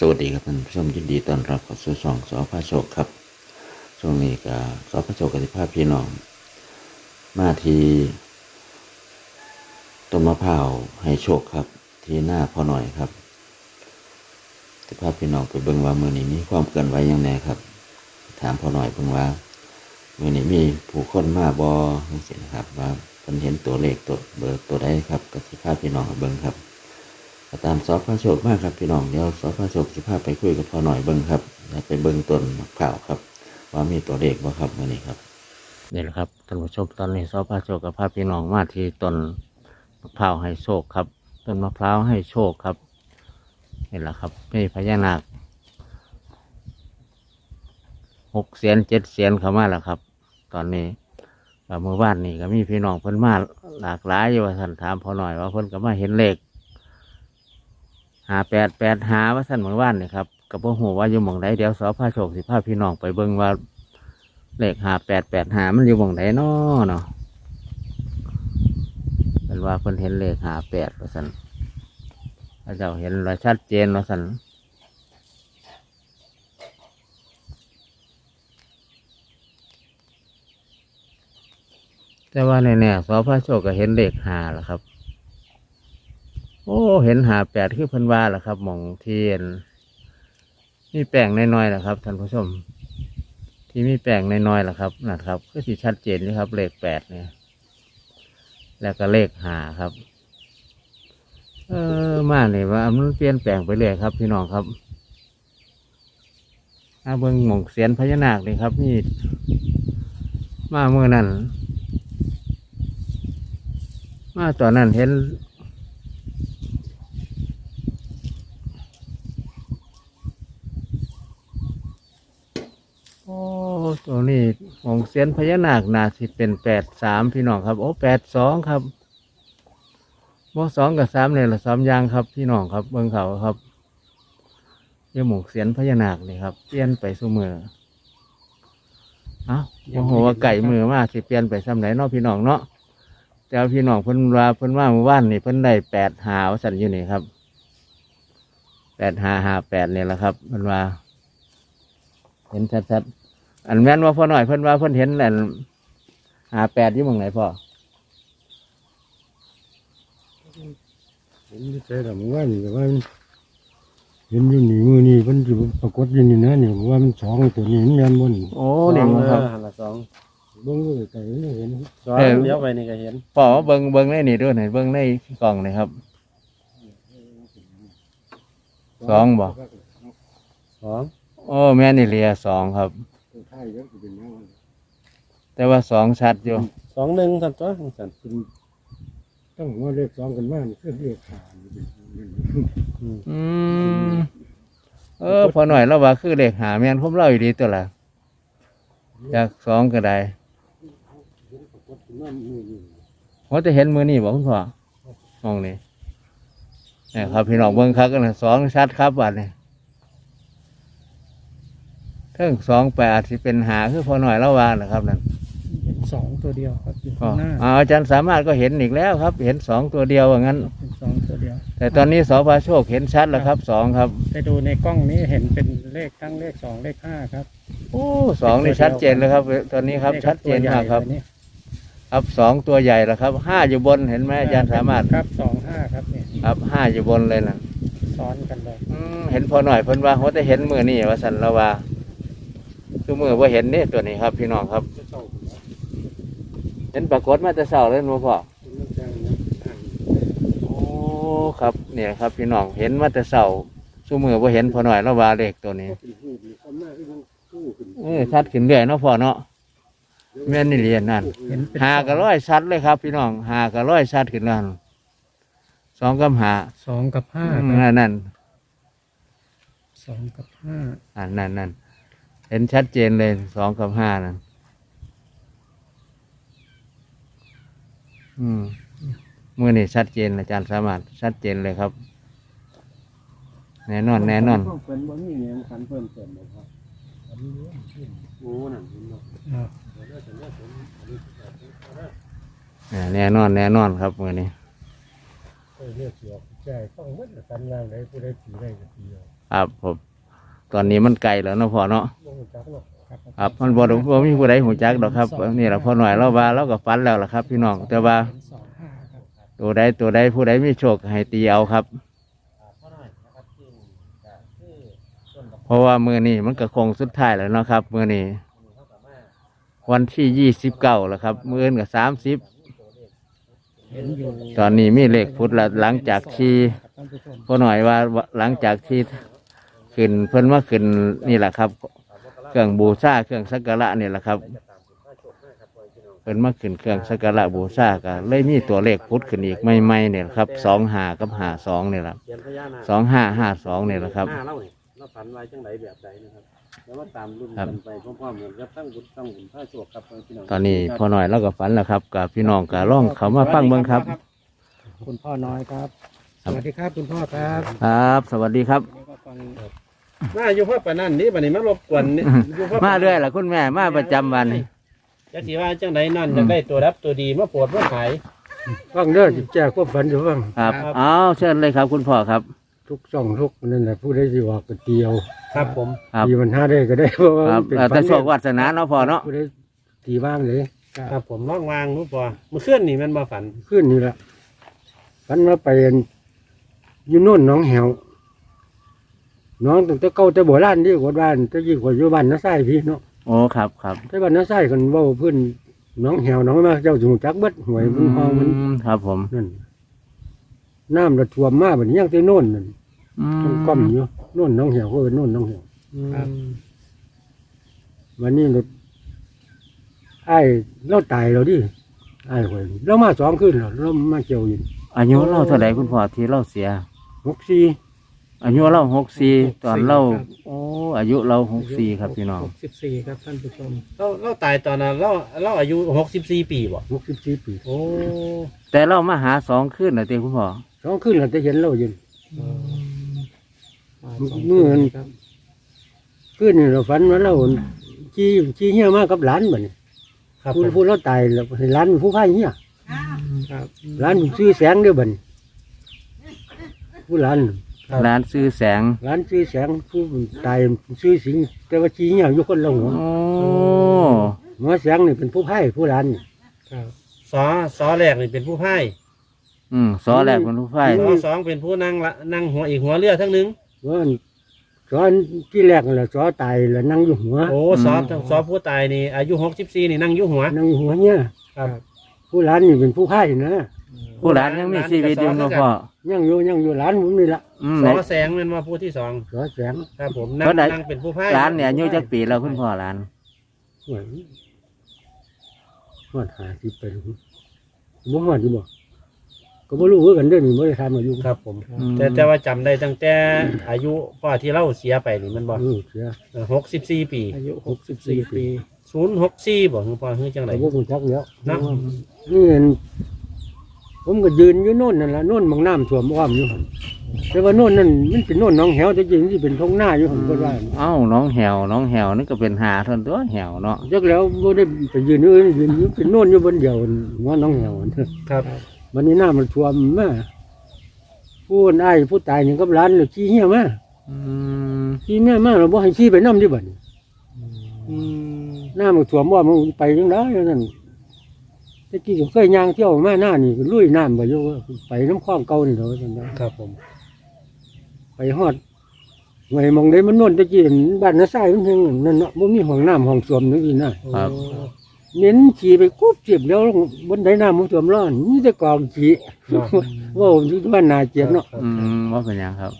สวัสดีครับท่านผู้ชมยินดีต้อนรับเข้าสู่ช่องสอพระโชคครับช่วงนี้ก็สอพระโชคกับภาพพี่น้อง มาที่ต้นมะพร้าวให้โชคครับ ที่หน้าพ่อหน่อยครับจะพาพี่น้องไปเบิ่งว่ามือนี้มีความเกินไหวยังไงครับ ถามพ่อหน่อยเพิ่งว่ามือนี้มีผู้คนมาบอจังซี่นะครับว่าเพิ่นเห็นตัวเลขตัวเบอร์ตัวใดครับก็สิพาพี่น้องเบิ่งครับ ก็ตามซอพระโชคมากครับพี่น้องเดี๋ยวซอพระโชคสิพาไปคุยกับพ่อหน่อยเบิ้งครับไปเบิ้งต้นมะพร้าวครับ ว่ามีตัวเลขบ่ครับมื่อนี้ครับนี่แหละครับท่านผู้ชมตอนนี้ซอพระโชคกับพาพี่น้องมาที่ต้นมะพร้าวให้โชคครับต้นมะพร้าวให้โชคครับนี่แหละครับมีพญานาคหกเสียนเจ็ดเสียนเข้ามาแล้วครับ ตอนนี้ก็เมื่อวานนี้ก็มีพี่น้องเพิ่นมาหลากหลายอยู่ว่าท่านถามพ่อหน่อยว่าเพิ่นก็มาเห็นเลข หาแปดแปดหาว่าสันเหมื่อวานนี่ครับกับพ่อหูว่าอยู่หม่องใดเดี๋ยวสอพาโชคสิพาพี่น้องไปเบิ่งว่าเลขหาแปดแปดหามันอยู่หม่องใดน้อเนาะเป็นว่าเพิ่นเห็นเลขหาแปดว่าสันพระเจ้าเห็นว่าชัดเจนว่าสันแต่ว่าแน่ๆสอพาโชคก็เห็นเลขหาแล้วครับ โอ้ เห็นหาแปดคือเพิ่นว่าแหละครับหมองเทียนมีแป้งน้อยๆแหละครับท่านผู้ชม ที่มีแป้งน้อยๆแหละครับนะครับก็สิชัดเจนนี่ครับ เลขแปดเนี่ย แล้วก็เลขหาครับ เออมาเนี่ยว่ามันเปลี่ยนแปลงไปเรื่อยครับ พี่น้องครับมาเบิงหมองเสียนพญานาคเลยครับนี่มาเมื่อนั้นมาตอนนั้นเห็น โอ้ ตัวนี้ของเสียนพญานาคนาสิเป็นแปดสามพี่น้องครับ โอ้แปดสองครับบ่สองกับสามเนี่ยละสามอยางครับ พี่น้องครับ เบิ่งเขาครับเยี่ยหมงเสียนพญานาคนี่ครับเปลี่ยนไปสู่มือเอ้าโอ้โหว่าไก่มือมากสิเปลี่ยนไปซ้ำไหนเนาะพี่น้องเนาะแต่ว่าพี่น้องเพิ่นว่าเพิ่นว่าเมื่อวานนี่เพิ่นได้แปดหาวสันอยู่นี่ครับแปดหาหาแปดเนี่ยแหละครับเพิ่นว่า เห็นชัดๆ อันแม่นว่าพ่อหน่อยเพิ่นว่าเพิ่นเห็นอันหาแปดที่เมืองไหนพ่อเห็นที่ใส่ดำว่านี่แต่ว่ามันเห็นอยู่นี่มือนี่มันจะปรากฏอยู่นี่นะนี่ว่ามันสองตัวนี้มันแม่นบนโอ้นี่มั้งครับ หันละสองเบิ่งอยู่ไกลๆนี่เห็นสองเออ เลี้ยวไปนี่ก็เห็นพ่อว่าเบิ่งเบิ่งในนี่ด้วยไหนเบิ่งในกล่องหน่อยครับ สองบ่ สองโอ้แม่นี่เลียสองครับตัว ท้ายก็จะเป็นแนวแต่ว่าสองชัดอยู่สองหนึ่งสันตัวสันเป็นต้องว่าเลขสองกันมากคือเลขขาดนี่เป็นอืมเออพอหน่อยแล้วว่าคือเลขหาแม่นผมเล่าอยู่ดีตัวละจากสองก็ได้ปรากฏขึ้นมามือนี่ผมจะเห็นมือนี่บอกคุณพ่อมองนี่นี่ครับพี่น้องเบิ่งครับกันนะสองชัดครับวันนี้ เทิงสองแปดที่เป็นหาคือพอหน่อยแล้ววางนะครับนั่นเห็นสองตัวเดียวครับอยู่อ๋อข้างหน้าอ่าอาจารย์สามารถก็เห็นอีกแล้วครับ เห็นสองตัวเดียวว่างั้นเป็นสองตัวเดียว แต่ตอนนี้สพาโชคเห็นชัดแล้วครับสองครับ แต่ดูในกล้องนี้เห็นเป็นเลขทั้งเลขสองเลขห้าครับโอ้สองนี่ชัดเจนเลยครับ ตอนนี้ครับลขชัดเจนตัวใหญ่มากครับเลยนี่ครับสองตัวใหญ่แล้วครับห้าอยู่บนเห็นไหมอาจารย์สามารถครับสองห้าครับเนี่ยครับห้าอยู่บนเลยนะซ้อนกันเลยอืมเห็นพอหน่อยเพิ่นว่าเขาจะเห็นมือนี่ว่าสันละว่า คือมือว่าเห็นนี่ตัวนี้ครับ พี่น้องครับเศร้าคนละเห็นปรากฏมาแต่เช้าเลยมั้งพ่อมันจังนะทางโอ้ครับเนี่ยครับพี่น้องเห็นมาแต่เช้าสู้มือว่าเห็นพอหน่อยแล้วว่าเลขตัวนี้เป็นหูนี่ความหน้าที่มันคู่ขึ้นเออชัดขึ้นเรื่อยเนาะพ่อเนาะแม่นนี่เรียนนั่น เห็นเป็นหากระร้อยชัดเลยครับ พี่น้องหากระร้อยชัดขึ้นแล้วสองกับหาสองกับห้าอืมครับนั่นนั่นสองกับห้า อ่านั่นนั่น เห็นชัดเจนเลยสองกับห้านั่นอืมมือนี่ชัดเจนอาจารย์สามารถชัดเจนเลยครับ แน่นอน แน่นอนเป็นบ่มีเนี่ยขันเพิ่มเติมเลยครับอันนี้เนี่ยโอ้นั่นเห็นบ่อ่าอ่าแน่นอนแน่นอนครับมือนี้เออเรียกสิออกแก่ฟังหมดละกันว่าได้ผู้ใดตีได้ก็ตีเอาครับผม ตอนนี้มันไกลแล้วเนาะพ่อเนาะบ่รู้จักเนาะครับครับมันบ่รู้บ่มีผู้ใดหูจักดอกครับนี่แหละพ่อหน่อยเราว่าเราก็ฝันแล้วล่ะครับ พี่น้องแต่ว่าสองห้าครับตัวใดตัวใดผู้ใดมีโชคให้ตีเอาครับ เพราะว่ามือนี้มันก็คงสุดท้ายแล้วเนาะครับ มือนี้วันที่ยี่สิบเก้าแล้วครับ มืออื่นกับสามสิบเห็นอยู่ตอนนี้มีเลขพุทธละหลังจากที่ครับท่านผู้ชมพ่อหน่อยว่าหลังจากที่ ขึ้นเพิ่นว่าขึ้นนี่แหละครับ เครื่องบูชาเครื่องสักการะนี่แหละครับเพิ่นมาขึ้นเครื่องสักการะบูชาก็เลยมีตัวเลขพุทธขึ้นอีกใหม่ๆเนี่ยครับสองหากับหาสองเนี่ยแหละเขียนพญานาคสองห้าห้าสองเนี่ยแหละครับ หน้าเล่าเนี่ยเราฝันไว้จังไดแบบใดนะครับ แล้วมาตามรุ่นครักับนไปพร้อมๆกันครับตั้งบุญตั้งบุญพระโชคครับพี่น้องตอนนี้พ่อหน่อยเราก็ฝันแล้วครับกับพี่น้องก็ล่องเขามาฟังเบิ่งครับ คุณพ่อน้อยครับครับสวัสดีครับคุณพ่อครับครับ สวัสดีครับนี่ก็ฟัง มาอยู่พ่อปานนั่นนี่บัดนี้มารบกวนนี่อยู่พ่อมาเรื่อยล่ะคุณแม่มาประจำวันนี่จักสิว่าจังไดนั่นจะได้ตัวรับตัวดีมาโปรดมาขายฟังเด้อสิแจ้ความฝันอยู่ฟังครับเอาเชิญเลยครับ คุณพ่อครับ ทุกช่องทุกนั่นแหละผู้ใดสิออกก็ตีเอาครับผมครับตีมันหาได้ก็ได้เพราะว่าครับมันเป็นเอ่อฝัแต่นโชควาสนาเนาะพ่อเนาะผู้ใดตีบ้างเลยครับผมล่องวางรู้ปอเมื่อคืนนี่มันมาฝันขึ้นนี่ละฝันว่าไปอันอยู่โน่นหน้องแหว น้องตั้งแต่เก่าแต่โบราณที่กว่าบ้านแต่ยี่กว่าอยู่บ้านน้าไส้พี่เนาะโอ้ครับครับแต่บ้านน้าไส้กันเว่าเพื่อนหน้องแหวหน้องมาเจ้าสูงจักเบิดหวยมันห้องมันอืมครับผมนั่นน้ำระท่วมมาแบบนี้ยังแต่โน่นนั่นอืมันก้อมอยู่โน่นหน้องแหวก็เป็นโน่นหน้องแหวครับ วันนี้เราไอ้เราตายเราดิไอ้หวยเรามาสองคืนแล้วเรามาเกี่ยวอยู่อายุเราเท่าไหร่คุณพ่อที่เราเสียหกสี่ อายุเราหกสี่ตอนเราโอ้อายุเราหกสี่ครับพี่น้องหกสิบสี่ครับท่านผู้ชมเราเราตายตอนนั้นเราเราอายุหกสิบสี่ปีบ่หกสิบสี่ปีโอ้แต่เรามาหาสองขึ้นนะเต้คุณพ่อสองคืนเราจะเห็นเราอยู่มามือสองมืออันครับคืนนี่เราฝันว่าเราชี้ชี้เหี้ยมากกับหลานบ่เนี่ยครับผู้ผมผู้เราตายแล้วให้หลานเป็นผู้พ่ายเหี้ยครับหลานซื้อแสงเด้อบัดนี้ผู้หลาน ร้านซื้อแสงหลานซื้อแสงผู้ตายซื้อสิงแต่ว่าชี้เหี้ยอยู่คนละหัวโอ้หัวแสงนี่เป็นผู้พ่ายผู้หลานนี่ ครับสอสอแรกนี่เป็นผู้พ่ายอืมซอแรกมันรู้ไฟสอสองเป็นผู้นั่งละนั่งหัวอีกหัวเรือทั้งหนึงว่าสอนที่แรกนั่นแหละสอตายแล้วนั่งอยู่หัวโอ้สอสอผู้ตายนี่อายุหกสิบสี่นี่นั่งอยู่หัวนั่งอยู่หัวเนี่ยครับ ผู้หลานนี่เป็นผู้พ่ายนะ ผู้หลานยังมีชีวิตอยู่เนาะพ่อยังอยู่ยังอยู่หลานผมนี่ละอืมสอแสงเป็นว่าผู้ที่สองสอแสงครับผมนั่งเท่าไหร่นั่งเป็นผู้พ่ายร้านเนี่ยอายุจักปีแล้วคุณพ่อร้าน หวยหอดหาสิบไปรู้บ่หอดอยู่บ่ก็บ่รู้คือกันเด้อนี่บ่ได้ทำอายุครับผม อืม แต่แต่ว่าจำได้ตั้งแต่อายุพ่อที่เล่าเสียไปนี่มันบอกเออเสียหกสิบสี่ปีอายุหกสิบสี่ปีศูนย์หกสี่บอกคือพ่อคือจังไรแต่บ่รู้จักแล้วเนาะ นี่เห็น ผมก็ยืนอยู่โน่นนั่นล่ะโน่นบางน้ำท่วมอ้อมอยู่หั่นแต่ว่าโน่นนั่นมันเป็นโน่นหนองแหวแต่จริงที่เป็นท้องหน้าอยู่หั่นก็ว่าเอ้าน้องแหวน้องแหวนี่ก็เป็นหาเท่านตัวแหวเนาะจักแล้วบ่ได้ไปยืนอยู่อื่นยืนอยู่เป็นโน่นอยู่บนเดียวหัวหน้องแหวหั่นครับ วันนี้น้ำมันท่วมมาผู้นอ้ายผู้ตายนี่กับหลานเลยขี้เหี้ยมาอืมขี้แม่มาเราบ่ให้ขี้ไปน้ำดิบัดนี้อืมน้ำมันท่วมว่ามันไปจังได๋นั่น ตะกี้ก็เคยย่างเที่ยวมาหน้านี่ก็ลุยน้ำไปอยู่ว่าไปน้ำคลองเก่านี่เนาะจังได๋ครับผม ไปฮอดหวยหมองได้มันโน่นตะกี้บ้านน้าทรายมันเพียงนั่นเนาะบ่มีห้องน้ำห้องส้วมนึงอีนะครับ เน้นขี่ไปกุบเจ็บแล้วบนไดน้ำมันท่วมร้อนมีแต่กองขี่ว่าอยู่บ้านนาเจ็บเนาะ อืมว่าเป็นหยังครับ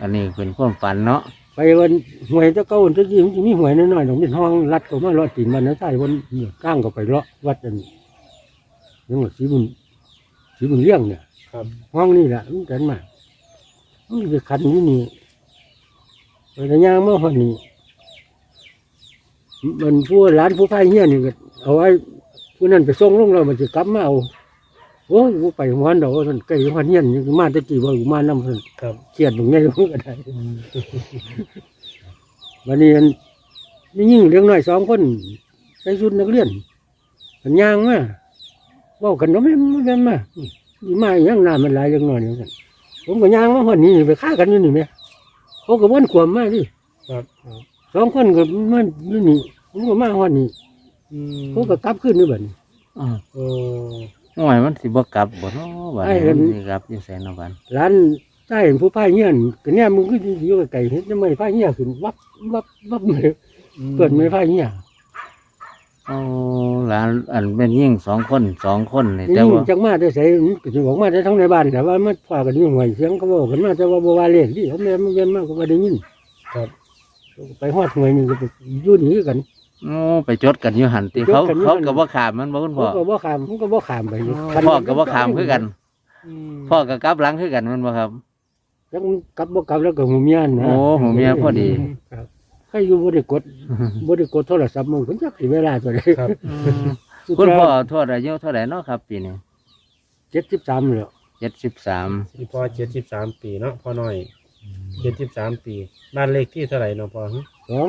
อันนี้เป็นความฝันเนาะ ไปวันหวยเจ้าเก่าตะกี้มันจะมีหวยน้อยๆตรงเป็นห้องรัดเข้ามาเลาะตีนบ้านน้าทรายบนเนี่ยก้างก็ไปเลาะวัดอันยังว่าสีบุญสีบุญเลี้ยงเนี่ยครับ ห้องนี่แหละมันกันมามันไปขันที่นี่ไปแต่ย่างเมื่อวันนี้มันผู้ร้านผู้พ่เฮี้ยนี่ก็เอาไว้ผู้นั้นไปส่งลงเรามันจะกลับมาเอา โอ้ยกูไปหัวเดอกท่านใกล้หัวเฮี้ยนนี่มาแตะกี้ว่ากูมาน้ำเพิ่นครับเครียดตรงนี้มันก็ได้วันนี้อันมียิ่งเลี้ยงน้อยสองคนใส่ชุดนักเรียนมันย่างมาเว่ากันเนาะไม่ไม่แม่นมานี่มาอย่างน้ำมันไหลายจังหน่อยนี่ซั่นผมก็ย่างมาหอดนี่ไปฆ่ากันอยู่นี่แหมเขาก็วนขวมมาดิครับสองคนก็มันอยู่นี่ผมก็มาหอดนี่อืมผมก็กลับขึ้นนี่บัดนี้อืมโอ้ หน่วยมันสิบ่กลับบ่เนาะบัดไอ้นี้เห็นมันสิกลับอยู่ไสเนาะบัดร้านใต้ผู้พายเงี้ยนก็เนี่ยมึงก็อยู่ไกลๆเห็นทำไมพายเงี้ยขึ้นวับวับวับเลยเปิดไม่พายเงี้ยโอ้หลานอันเป็นยิ่งสองคนสองคนนี่นี่แต่ว่าจังมาได้ใส่ก็จะบอกมาได้ทั้งในบ้านแต่ว่ามันพากันอยู่ห่วยเสียงก็บอกกันมาแต่ว่าบัวาเล่นดิเขาแม่มันเย็นมากก็ไม่ได้ยินครับ ไปฮอดห่วยนี่ก็ไปอยู่นี่กัน โอ้ไปจดกันอยู่หันติจดเขากันอยู่เขาหั่นก็บ่ขามมันบ่คุณผพ่มอก็บ่ขามผมก็บ่ขามไปอยู่พ่อก็บ่ขามคือกันอืมพ่อก็กลับหลังคือกันแมันบ่ครับจังกลับบ่กลับแล้วก็หูเมียนนะโอ้หูเมียพอดี ครับใครอยู่บ่ได้กดบ่ได้กดโทรศัพท์มึงเพิ่นจักสิเวลาตัวใดครับ คุณพ่อโทษอายุเท่าไหร่เนาะครับ ปีนี้73แล้วเจ็ดสิบสามที่พ่อเจ็ดสิบสามปีเนาะพ่อน้อยเจ็ดสิบสามปี บ้านเลขที่เท่าไหร่เนาะพ่อหึสอง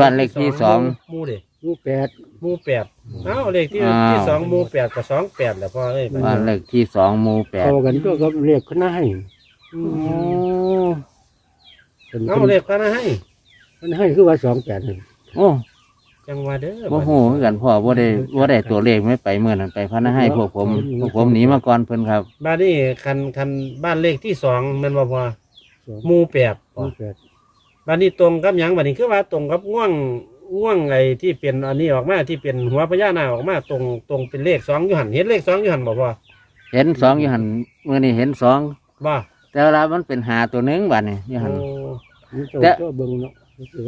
บ้านเลขที่สอง หมู่เด็กลูกแปดหมู่แปดเอ้าเลขที่อ้าว ที่สองหมู่แปดกับสองแปดแหละพ่อเอ้ยบ้านเลขที่สองหมู่แปดเข้ากันตัวกับเลขคณะให้อืโอ้มเป็นเอาเลขพระนะให้มันให้คือว่า28นี่โอ้จังหวะเด้อบ่ฮู้คือกันพ่อบ่ได้บ่ได้ตัวเลขไม่ไปเมื่อนั้นไปพระนะให้พวกผมพวกผมหนีมาก่อนเพิ่นครับ บ้านนี้คันคันบ้านเลขที่สองแมันบ่พ่อสองหมู่แปดพ่อลูกแปด บ้านนี้ตรงกับหยังบ้านนี้คือว่าตรงกับง่วงง่วงไอ้ที่เป็นอันนี้ออกมาที่เป็นหัวพญานาคออกมาตรงตรงเป็นเลขสองอยู่หันเห็นเลขสองอยู่หันบ่พ่อเห็นสองอยู่หันมื้อนี้เห็นสองบ่แต่เวลามันเป็นหาตัวหนึงบัดนี้อยู่หันโอ้นี่เจ้าแต่ เจ้าเบิ่งเนาะ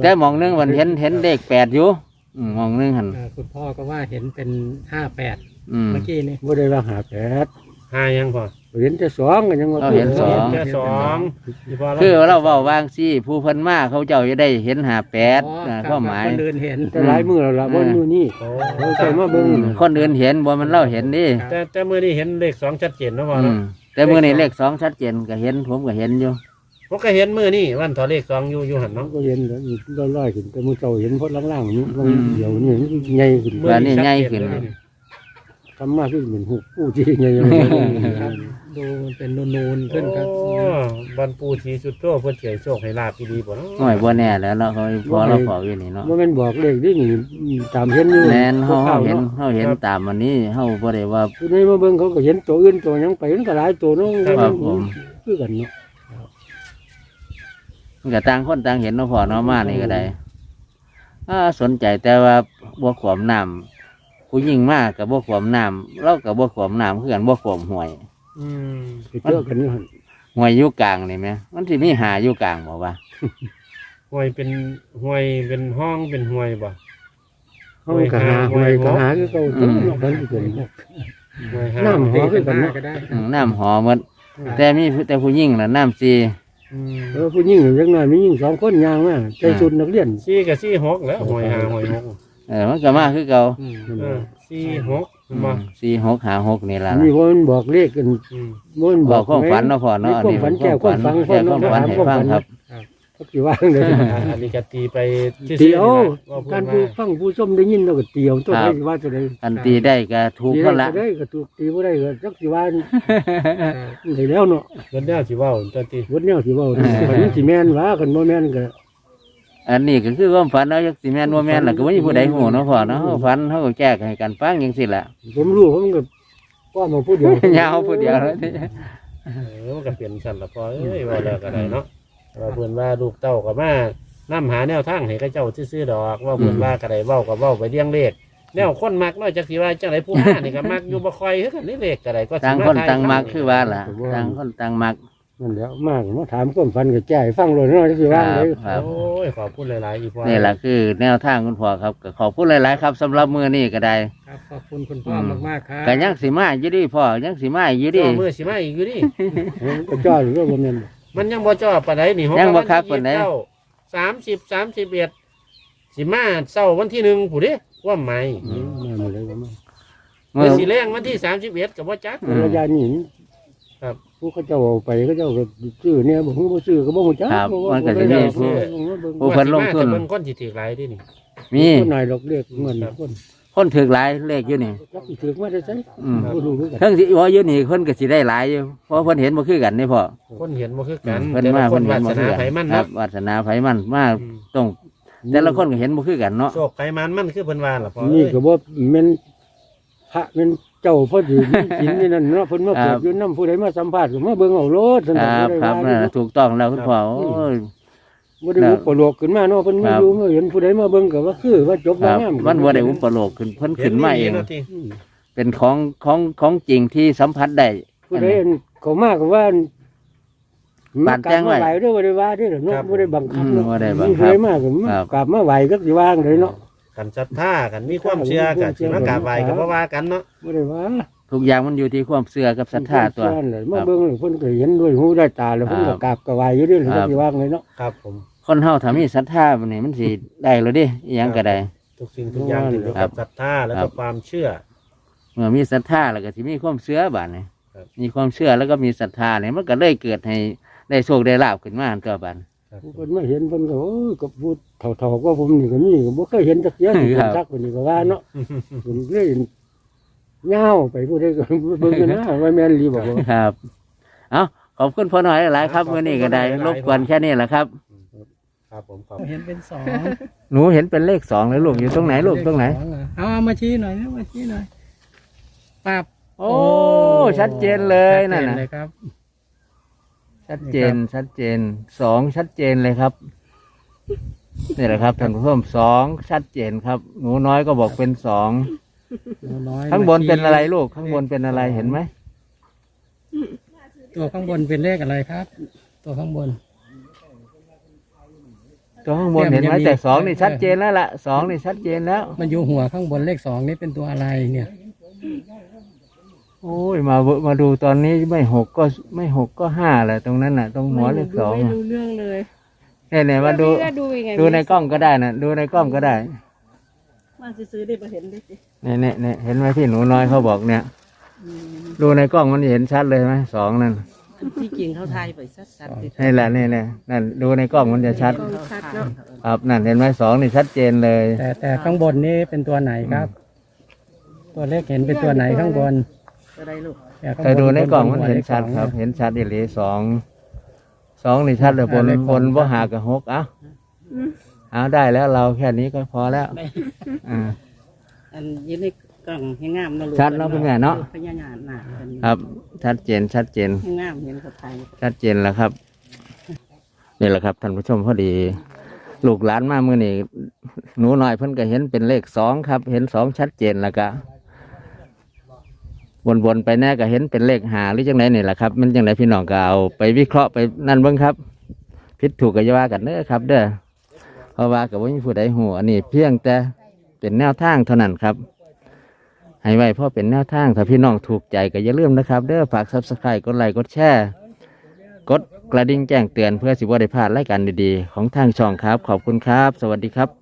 แต่หมองหนึงมันเห็นเห็นเลขแปดอยู่อืมหมองหนึงหันอ่าคุณพ่อก็ว่าเห็นเป็นห้าแปดอืมเมื่อกี้นี่บ่ได้ว่าหาแปดหายังพ่อ เห็นแต่สองก็ยังว่าเราเห็นสองแค่สองที่พ่อคือเราเว้าวางซี่ผู้เพิ่นมาเขาเจ้าจะได้เห็นหาแปดอ๋ออ่ากับความหมาย คนอื่นเห็นแต่หลายมือแล้วล่ะบ่มือนี่โอ้เราใส่มาอืเบิ่งมคนอื่นเห็นบ่มันเล่าเห็นดิแต่แต่เมื่อนี้เห็นเลขสองชัดเจนเนาะพ่ออืเนาะมแต่มื้อนี้เลขสองชัดเจนก็เห็นผมก็เห็นอยู่ ผมก็เห็นมือนี่วันถอเลขสองอยู่อยู่หันน้องเนาะ ก็เห็นแล้วนี่ลอยๆขึ้นแต่มือเจ้าเห็นพดล่างๆนี่บางเดี๋ยวนี่มันใหญ่ขึ้นมื้ออันนี้ชัดใหญ่เจขึ้นเลยนี่ ทำมาขึ้นเหมือนหุบผู้ที่ใหญ่ครับดูมันเป็นนูนๆขึ้นครับโอ้บันปูสีสุดโตเพื่อเฉียโชคให้ลาบดีบ่เนาะหน่อยบ่แน่แล้วเนาะเขาพอเราพอกอยู่นี่เนาะว่ามันบอกเลขที่นี่ตามเห็นอยู่แม่นเฮาเฮาเห็นเฮาเห็นตามวันนี้เฮาบ่ได้ว่า ผู้ใดมาเบิ่งเขาก็เห็นตัวอื่นตัวหยังไปมันก็หลายตัวเนาะครับผม คือกันเนาะมันก็ต่างคนต่างเห็นเนาะพ่อเนาะมานี่ก็ได้อ่าสนใจแต่ว่าบ่ขวมน้ำ ผู้หญิงมากกับบ่ขวมน้ำเรากับบ่ขวมน้ำคือกันบ่ขวมห่วยอืมไปเจอกันอยู่หั่นห่วยอยู่กลางนี่แหมมันสิมีหาอยู่กลางบ่ว่าห่วยเป็นห่วยเป็นห้องเป็นห่วยบ่เขาก็หาหวยก็หาคือเก่าตัวเนาะมันสิเป็น ห่วยหาน้ำหอคือกันหน้าเนาะก็ได้อืมน้ำหอหมดแต่มีแต่ผู้หญิงน่ะน้ำซีอืมเออผู้หญิงจังน้อยมีหญิงสองคนย่างมาใส่ชุดนักเรียนสี่กับสี่หกแล้วห่วยหาห่วยหก เออมันก็มาคือเก่าอืมเออสี่หกเห็นบ่สี่หกหาหกนี่ล่ะนี่ว่ามันบอกเลขกันอืม มันบอกความฝันเนาะพ่อเนาะอันความนี้ฝันแก้วความฝันแก้วความฝันให้ฟังครับเขาสิว่าเลยอ่าอันนี้ก็ตีไปซื่อๆเตียวนี่นะว่าพูดการมาผู้ฟังผู้ชมได้ยินเราก็เตียวตัวคใดรับสิว่าตัวใดอันตีได้ก็ถูกตีคนได้ละก็ได้ก็ถูกตีบ่ได้ก็จักสิว่าได้แล้วเนาะ เงินแนวสิเว้าจังติบทแนวสิเว้ามันสิแม่นว่ากันบ่แม่นก็ อันนี้ก็คือความฝันเนาะจักสิแม่นบ่แม่นล่ะก็บ่มีผู้ใดฮู้เนาะพ่อเนาะเฮาฝันเฮาก็แก้ให้กันฟังจังซี่ล่ะ ผมรู้ผมก็ป้อมาผู้เดียว ยาวผู้เดียวเลยนี่เออมันก็เปลี่ยนสั่นละพอเอ้ยเว่าแล้วก็ได้เนาะว่าเพิ่นว่าลูกเต้าก็มานํหาแนวทางให้กับเจ้าซื่อๆดอกว่าเพิ่นว่าก็ได้เว้าก็เว้าไปเรียงเลขแนวคนมักเนาะจักสิว่าจังไดผู้หานี่ก็มักอยู่บ่ค่อยคือกันนี่เลขก็ได้ก็สิต่างมคนทยต่างมักทำคือว่าล่ะต่างคนต่างมัก นั่นแหล้วมากมาถามความฝันก็แก้ให้ฟังเลยเนาะจักสิคว่ารับได้ครับ โอ้ยขอบคุณหลายๆอีกว่านี่แหละคือแนวทางคุณพ่อครับก็ขอบคุณหลาย ๆ ครับสำหรับมือนี้ก็ได้ ครับขอบคุณคุณพ่อมากๆครับก็ยังสิมาอยู่ดิพ่อยังสิมาอยู่ดิจ่อมือสิมาอีกอยู่ดิก็จ้อหรือว่าบ่แม่นมันยังบ่จ่อปานใดนี่ยังบ่คักปานใด สามสิบสามสิบเอ็ดสิมาเช้าวันที่หนึ่งผู้เด้ว่าไหมมาหมดเลยว่ามามืเมื่ออสิแรงวันที่สามสิบเอ็ดกับว่าจักอืม ระยะนี้ครับ ผู้เขาเจ้าเอาไปเขาเจ้าก็ซื้อเนี่ยบ่ฮู้บ่ซื้อก็บ่ฮู้จักครับมันก็สิมีผู้เบิ่งผู้เพิ่นลงทุนว่าสิมาแต่เบิ่งคนสิถือหลายเดินี่ มีคนหน่อยดอกเรียกเงินคนคคนถือหลายเลขอยู่นี่ จักสิถึงว่าได้ไสอืม บ่รู้คือกันทั้งสิว่าอยู่นี่เพิ่นก็สิได้หลายอยู่เพราะเพิ่นเห็นบ่คือกันนี่พ่อคนเห็นบ่คือกันเพิ่นแต่มาละคเพิ่นนเห็วานบ่สคือนากันไผมันคเนาะรับวาสนาไผมันมาอืมต้องแต่ละคนก็เห็นบ่คือกันเนาะโชคไผมันมันคือเพิ่นว่าล่ะพ่อนี่เอ้ยก็บ่แม่นพระแม่น เจ้าพอดีมีศีลนี่นั่นเนาะเพิ่นมาเกิดอยู่นำผู้ใดมาสัมภาษณ์ก็มาเบิ่งเอาโลดซั่นคน่ะรับบ่ได้ครับว่านั่นน่ะถูกต้องแล้วคุณพ่อโอ้ย บ่ได้อุปโลกขึ้นมาเนาะเพิ่นมาครับ อยู่มาเห็นผู้ใดมาเบิ่งก็ว่าคือว่าจบคว่ารับ งามมันบ่ได้อุปโลกขึ้นเพิ่นขึ้นมาเองห็ดีนะติอืมเป็นของของของจริงที่สัมผัสได้ ผู้ใดอันเขามาก็ว่าปานแจ้งไว้มากราบมาไหวเด้อบ่ได้ว่าเด้อเนาะบ่ได้บังคับอืมเนาะบ่ได้บังคับมีผู้ใดมาก็มาครับกราบมาไหวก็สิว่างเลยเนาะ กันศรัทธากันมีความเชื่อกันสิมากราบไหว้ก็บ่ว่ากันเนาะบ่ได้ว่าทุกอย่างมันอยู่ที่ความเชื่อกับศรัทธาตัวเพิ่นเลยมาเบิ่งเลยเพิ่นก็เห็นด้วยหูด้วยตาแล้วเพิ่นครัก็บกราบก็ไหวอยู่เด้อครัก็บสิว่างเลยเนาะครับผมคนเฮาถ้ามีศรัทธาบัดนี้มันสิได้แล้วเดิอิหยังก็ได้ทุกสิ่งทุกอย่างที่เกี่ยวครักับบศรัทธาแล้วครัก็บความเชื่อ เมื่อมีศรัทธาแล้วก็สิมีความเชื่อบัดนี้ครับมีความเชื่อแล้วก็มีศรัทธาเนี่ยมันก็เลยเกิดให้ได้โชคได้ลาภขึ้นมาตัวบัด ครับเพิ่นมาเห็นเพิ่นก็โอ้ยก็พูดเท่าๆก็ผมนี่ก็มีก็บ่เคยเห็นจักเทื่อที่ครัเพิ่นบซักเพิ่นนี่ก็ว่าเนาะเพิ่นเลยยาวไปผู้ใดก็เบิ่งกันนะว่าแม่นอีหลีบอกว่าครับ เอาขอบคุณพ่อหน่อยหลายๆครับครับมื่อนี้ก็ได้ขอบคุณรบกวนแค่นี้แหละครับ ครับผมขอบ เห็นเป็นสองหนูเห็นเป็นเลขสองเลยลูกอยู่ตรงไหนลูกตรงไหนเลขสออะเอาเอามาชี้หน่อยนะมาชี้หน่อยปับโอ้ ชัดเจนเลยนั่นชัดนะเจเลยครับ ชัดเจนชัดเจนสองชัดเจนเลยครับนี่แหละครับท่านผู้ชมสองชัดเจนครับ หนูน้อยก็บอกเป็นสองหนูน้อยข้างบนมชี้เป็นอะไรลูกข้างบนเป็นอะไรเห็นไหมตัวข้างบนเป็นเลขอะไรครับ ตัวข้างบน ตัวข้างบนเนี่ยเห็นไหมมันจะมีแต่สองนี่ชัดเจนแล้วล่ะสองนี่ชัดเจนแล้ว มันอยู่หัวข้างบนเลขสองนี่เป็นตัวอะไรเนี่ย โอ้ยมาเบิ่งมาดูตอนนี้ไม่หกก็ไม่หกก็ห้าแหละตรงนั้นน่ะ ตรงหัวเลขสองไม่อะรู้เรื่องเลยเนี่ยเนี่ยมาดูพี่ก็ดูยังไงดูในกล้องก็ได้นะดูในกล้องก็ได้มาซื้อๆได้มาเห็นได้สิเนี่ยเนี่ยเนี่ยเห็นไหมที่หนูน้อยเขาบอกเนี่ย ดูในกล้องมันเห็นชัดเลยไหมสองนั่นที่จริงเขาทายไปสัดๆดินี่แหละนี่เนี่ยนั่นดูในกล้องมันจะชัดกล้องชัดเนาะครับนั่นเห็นไหมสองนี่ชัดเจนเลย แต่แต่ข้างบนนี่เป็นตัวไหนครับ ตัวเลขเห็นเป็นตัวไหนข้างบน อะไรลูกเนี่ยข้างบแต่ดูในกล้องมันบเห็นลขชัดสองครับนะเห็นชัดอีหลีสองสองนี่ชัดเลยบนเลขบนสองว่าหากับหกเอ้าเอาได้แล้วเราแค่นี้ก็พอแล้วอ่าอันยืนในกล่องให้งามเนาะลูกชัดเนาะคุณแม่เนาะพญานาคหนากันครับ ชัดเจนชัดเจนให้งามเห็นเขาทายชัดเจนแล้วครับนี่แหละครับท่านผู้ชมพอดีลูกหลานมาเมื่อนี้หนูน้อยเพิ่นก็เห็นเป็นเลขสองครับ เห็นสองชัดเจนแล้วก็ วนๆไปแน่ก็เห็นเป็นเลขหาหรือจังไหนนี่แหละครับ มันจังไหนพี่น้องก็เอาไปวิเคราะห์ไปนั่นเบ้างครับผิดถูกก็อย่าว่ากันเด้อครับ เด้อเพราะว่ากับว่ามีผู้ใดหูอันนี้เพียงแต่เป็นแนวทางเท่านั้นครับ ให้ไว้เพราะเป็นแนวทางถ้าพี่น้องถูกใจก็อย่าลืมนะครับ เด้อฝากซับสไครต์กดไลค์กดแชร์กดกระดิ่งแจ้งเตือนเพื่อสิบว่าได้พลาดรายการดีๆ ของทางช่องครับ ขอบคุณครับ สวัสดีครับ